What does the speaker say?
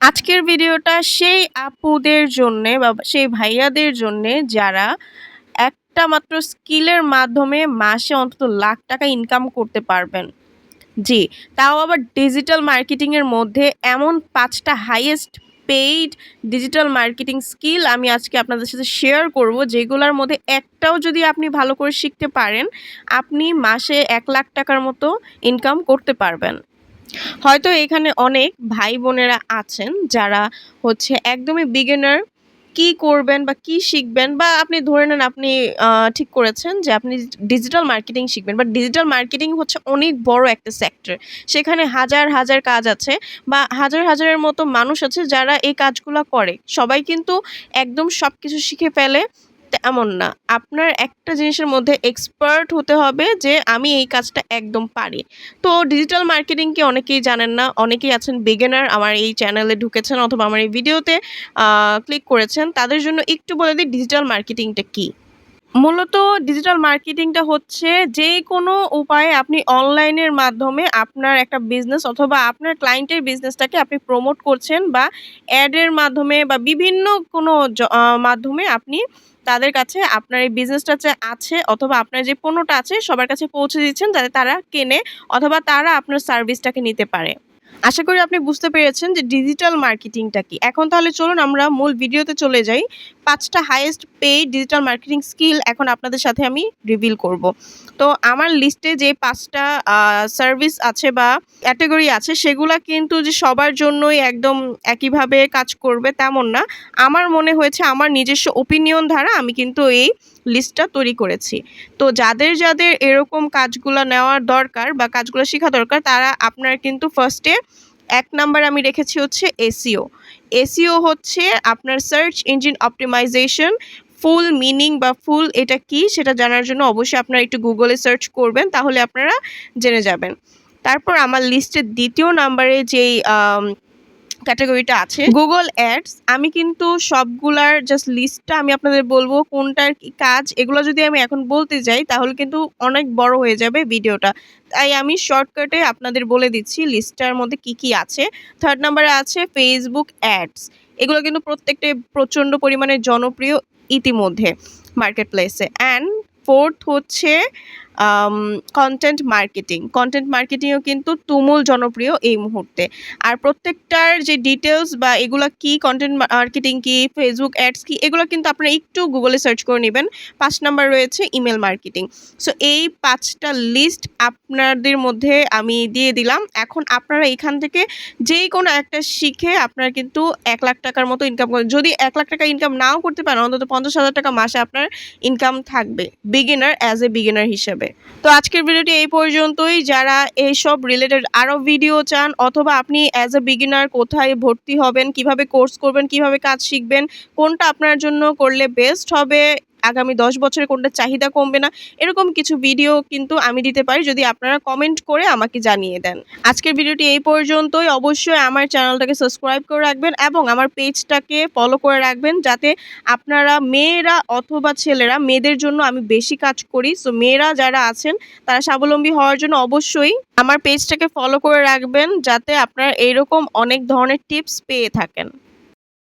আজকের ভিডিওটা সেই আপুদের জন্যে বা সেই ভাইয়াদের জন্যে যারা একটা মাত্র স্কিলের মাধ্যমে মাসে অন্তত লাখ টাকা ইনকাম করতে পারবেন। জি, তাও আবার ডিজিটাল মার্কেটিংয়ের মধ্যে এমন পাঁচটা highest paid digital marketing skill আমি আজকে আপনাদের সাথে শেয়ার করব, যেগুলোর মধ্যে একটাও যদি আপনি ভালো করে শিখতে পারেন, আপনি মাসে এক লাখ টাকার মতো ইনকাম করতে পারবেন। হয়তো এখানে অনেক ভাই বোনেরা আছেন যারা হচ্ছে একদমই বিগিনার কি করবেন বা কি শিখবেন বা আপনি ধরে নেন আপনি ঠিক করেছেন যে আপনি ডিজিটাল মার্কেটিং শিখবেন বা ডিজিটাল মার্কেটিং হচ্ছে অনেক বড় একটা সেক্টর সেখানে হাজার হাজার কাজ আছে বা হাজার হাজারের মতো মানুষ আছে যারা এই কাজগুলো করে। সবাই কিন্তু একদম সব কিছু শিখে ফেলে তেমন না। আপনার একটা জিনিসের মধ্যে এক্সপার্ট হতে হবে যে আমি এই কাজটা একদম পারি। তো ডিজিটাল মার্কেটিং কি অনেকেই জানেন না, অনেকেই আছেন বিগেনার আমার এই চ্যানেলে ঢুকেছেন অথবা আমার এই ভিডিওতে ক্লিক করেছেন, তাদের জন্য একটু বলে দিই ডিজিটাল মার্কেটিংটা কি? মূলত ডিজিটাল মার্কেটিংটা হচ্ছে যে কোনো উপায়ে আপনি অনলাইনের মাধ্যমে আপনার একটা বিজনেস অথবা আপনার ক্লায়েন্টের বিজনেসটাকে আপনি প্রমোট করছেন বা অ্যাডের মাধ্যমে বা বিভিন্ন কোনো মাধ্যমে আপনি তাদের কাছে আপনার এই বিজনেসটা যে আছে অথবা আপনার যে পণ্যটা আছে সবার কাছে পৌঁছে দিচ্ছেন যাতে তারা কেনে অথবা তারা আপনার সার্ভিসটাকে নিতে পারে। আশা করি আপনি বুঝতে পেরেছেন যে ডিজিটাল মার্কেটিংটা কি। এখন তাহলে চলুন আমরা মূল ভিডিওতে চলে যাই। পাঁচটা highest paid digital marketing skill এখন আপনাদের সাথে আমি রিভিল করব। তো আমার লিস্টে যে পাঁচটা সার্ভিস আছে বা ক্যাটাগরি আছে, সেগুলা কিন্তু যে সবার জন্যই একদম একইভাবে কাজ করবে তেমন না। আমার মনে হয়েছে আমার নিজস্ব ওপিনিয়ন দ্বারা আমি কিন্তু এই লিস্টটা তৈরি করেছি। তো যাদের যাদের এরকম কাজগুলো নেওয়ার দরকার বা কাজগুলো শেখা দরকার, তারা আপনার কিন্তু ফার্স্টে এক নাম্বার আমি রেখেছি হচ্ছে এসিও এসিও হচ্ছে আপনার search engine optimization full meaning বা ফুল এটা কি সেটা জানার জন্য অবশ্যই আপনারা একটু গুগলে সার্চ করবেন, তাহলে আপনারা জেনে যাবেন। তারপর আমার লিস্টের দ্বিতীয় নাম্বারে যেই ক্যাটাগরিটা আছে। গুগল অ্যাডস আমি কিন্তু সবগুলার জাস্ট লিস্টটা আমি আপনাদের বলব, কোনটার কি কাজ, এগুলো যদি আমি এখন বলতে যাই, তাহলে কিন্তু অনেক বড় হয়ে যাবে ভিডিওটা। তাই আমি শর্টকাটে আপনাদের বলে দিচ্ছি লিস্টটার মধ্যে কি কি আছে। থার্ড নাম্বারে আছে ফেসবুক অ্যাডস এগুলো কিন্তু প্রত্যেকটাই প্রচণ্ড পরিমাণে জনপ্রিয় ইতিমধ্যে মার্কেট প্লেসে অ্যান্ড ফোর্থ হচ্ছে কন্টেন্ট মার্কেটিং কন্টেন্ট মার্কেটিংও কিন্তু তুমুল জনপ্রিয় এই মুহূর্তে। আর প্রত্যেকটার যে ডিটেলস বা এগুলো কি কন্টেন্ট মার্কেটিং কি ফেসবুক অ্যাডস কি এগুলো কিন্তু আপনারা একটু গুগলে সার্চ করে নেবেন। পাঁচ নাম্বার রয়েছে ইমেল মার্কেটিং সো এই পাঁচটা লিস্ট আপনাদের মধ্যে আমি দিয়ে দিলাম। এখন আপনারা এখান থেকে যেই কোনো একটা শিখে আপনারা কিন্তু এক লাখ টাকার মতো ইনকাম করেন যদি এক লাখ টাকা ইনকাম নাও করতে পারেন, অন্তত পঞ্চাশ হাজার টাকা মাসে আপনার ইনকাম থাকবে। বিগিনার অ্যাজ এ বিগিনার হিসেবে। তো আজকের ভিডিওটি এই পর্যন্তই। যারা এইসব রিলেটেড আরও ভিডিও চান, অথবা আপনি অ্যাজ এ বিগিনার কোথায় ভর্তি হবেন, কীভাবে কোর্স করবেন, কীভাবে কাজ শিখবেন, কোনটা আপনার জন্য করলে বেস্ট হবে আগামী দশ বছরে কোনটা চাহিদা কমবে না, এরকম কিছু ভিডিও কিন্তু আমি দিতে পারি, যদি আপনারা কমেন্ট করে আমাকে জানিয়ে দেন। আজকের ভিডিওটি এই পর্যন্তই। অবশ্যই আমার চ্যানেলটাকে সাবস্ক্রাইব করে রাখবেন এবং আমার পেজটাকে ফলো করে রাখবেন, যাতে আপনারা মেয়েরা অথবা ছেলেরা, মেয়েদের জন্য আমি বেশি কাজ করি। সো মেয়েরা যারা আছেন, তারা স্বাবলম্বী হওয়ার জন্য অবশ্যই আমার পেজটাকে ফলো করে রাখবেন, যাতে আপনারা এরকম অনেক ধরনের টিপস পেয়ে থাকেন।